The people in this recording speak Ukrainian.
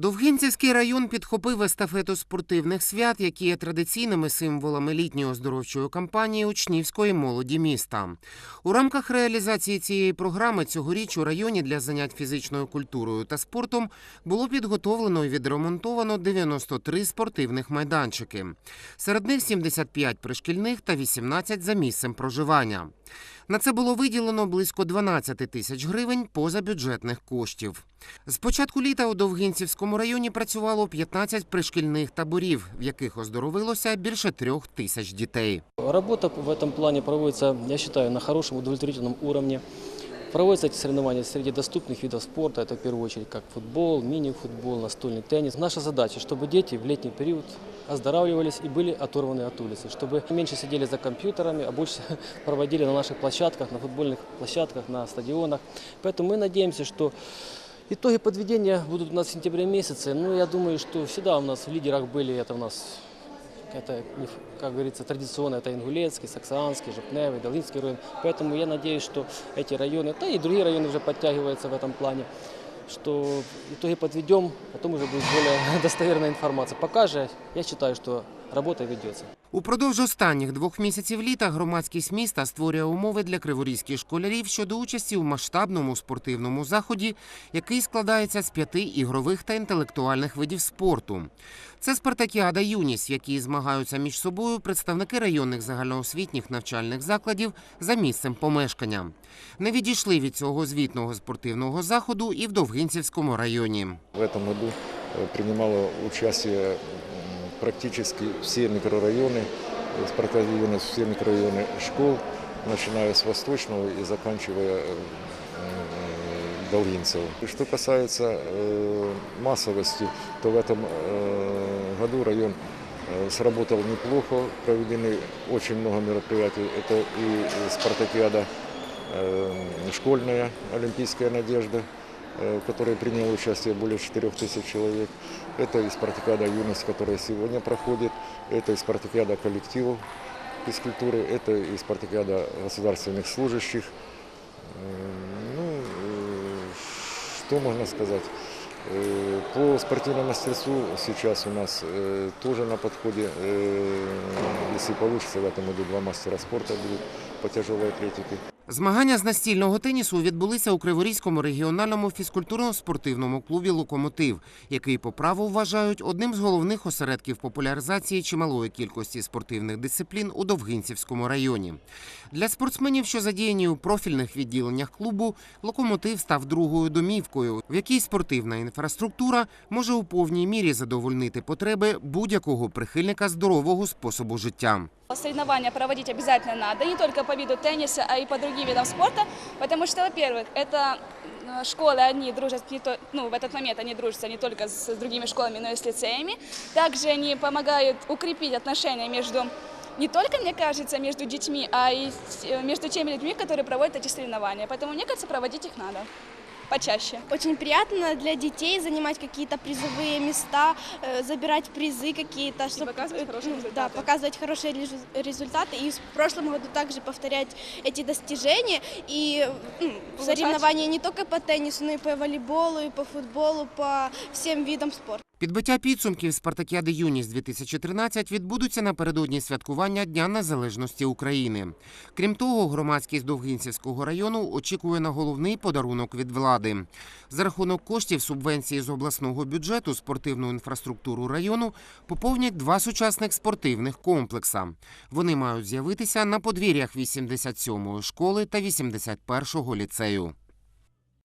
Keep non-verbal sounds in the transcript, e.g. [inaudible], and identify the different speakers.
Speaker 1: Довгинцівський район підхопив естафету спортивних свят, які є традиційними символами літньої оздоровчої кампанії учнівської молоді міста. У рамках реалізації цієї програми цьогоріч у районі для занять фізичною культурою та спортом було підготовлено і відремонтовано 93 спортивних майданчики. Серед них 75 пришкільних та 18 за місцем проживання. На це було виділено близько 12 тисяч гривень позабюджетних коштів. З початку літа у Довгинцівському районі працювало 15 пришкільних таборів, в яких оздоровилося більше трьох тисяч дітей.
Speaker 2: Робота в этом плані проводиться, я вважаю, на хорошому удовлетворительному уровне. Проводятся эти соревнования среди доступных видов спорта. Это в первую очередь как футбол, мини-футбол, настольный теннис. Наша задача, чтобы дети в летний период оздоравливались и были оторваны от улицы, чтобы меньше сидели за компьютерами, а больше [laughs] проводили на наших площадках, на футбольных площадках, на стадионах. Поэтому мы надеемся, что итоги подведения будут у нас в сентябре месяце. Ну, я думаю, что всегда у нас в лидерах были, это у нас это, не ф- как говорится, традиционно это Ингулецкий, Саксанский, Жопневый, Долинский район. Поэтому я надеюсь, что эти районы, да и другие районы уже подтягиваются в этом плане, что итоги подведем, потом уже будет более [laughs] достоверная информация. Пока же я считаю, что работа ведется.
Speaker 1: Упродовж останніх двох місяців літа громадськість міста створює умови для криворізьких школярів щодо участі у масштабному спортивному заході, який складається з п'яти ігрових та інтелектуальних видів спорту. Це спартакіада Юніс, в якій змагаються між собою представники районних загальноосвітніх навчальних закладів за місцем помешкання. Не відійшли від цього звітного спортивного заходу і в Довгинцівському районі.
Speaker 3: В этом году э, принимало участие м, практически все микрорайоны, э, спартакиады все микрорайоны школ, начиная с Восточного и заканчивая э, м, Долгинцево. И Что касается э, массовости, то в этом э, году район э, сработал неплохо, проведены очень много мероприятий. Это и спартакиада э, школьная, Олимпийская надежда, э, В которой приняло участие более 4 тысяч человек. Это и спартакиада «Юность», которая сегодня проходит. Это и спартакиада коллективов физкультуры. Это и спартакиада государственных служащих. Э, Ну, э, что можно сказать? Э, По спортивному мастерству сейчас у нас э, тоже на подходе, э, если получится, в этом году два мастера спорта будут по тяжелой атлетике.
Speaker 1: Змагання з настільного тенісу відбулися у Криворізькому регіональному фізкультурно-спортивному клубі Локомотив, який по праву вважають одним з головних осередків популяризації чималої кількості спортивних дисциплін у Довгинцівському районі. Для спортсменів, що задіяні у профільних відділеннях клубу, локомотив став другою домівкою, в якій спортивна інфраструктура може у повній мірі задовольнити потреби будь-якого прихильника здорового способу життя.
Speaker 4: Соревнования проводить обязательно надо, не только по виду тенниса, а и по другим видам спорта, потому что, во-первых, это э, школы, они дружат, не то, ну, в этот момент они дружатся не только с, другими школами, но и с лицеями. Также они помогают укрепить отношения между, не только, мне кажется, между детьми, а и э, между теми людьми, которые проводят эти соревнования. Поэтому, мне кажется, проводить их надо почаще.
Speaker 5: Очень приятно для детей занимать какие-то призовые места, э, забирать призы какие-то, чтоб-
Speaker 4: показывать хорошие
Speaker 5: э,
Speaker 4: результаты.
Speaker 5: Да, показывать хорошие резу- результаты и в прошлом году также повторять эти достижения и м,
Speaker 4: Улучшать.
Speaker 5: соревнования не только по теннису, но и по волейболу, и по футболу, по всем видам спорта.
Speaker 1: Підбиття підсумків Спартакіади Юність 2013 відбудуться напередодні святкування Дня Незалежності України. Крім того, громадськість Довгинцівського району очікує на головний подарунок від влади. За рахунок коштів субвенції з обласного бюджету спортивну інфраструктуру району поповнять два сучасних спортивних комплекса. Вони мають з'явитися на подвір'ях 87-ї школи та 81-го ліцею.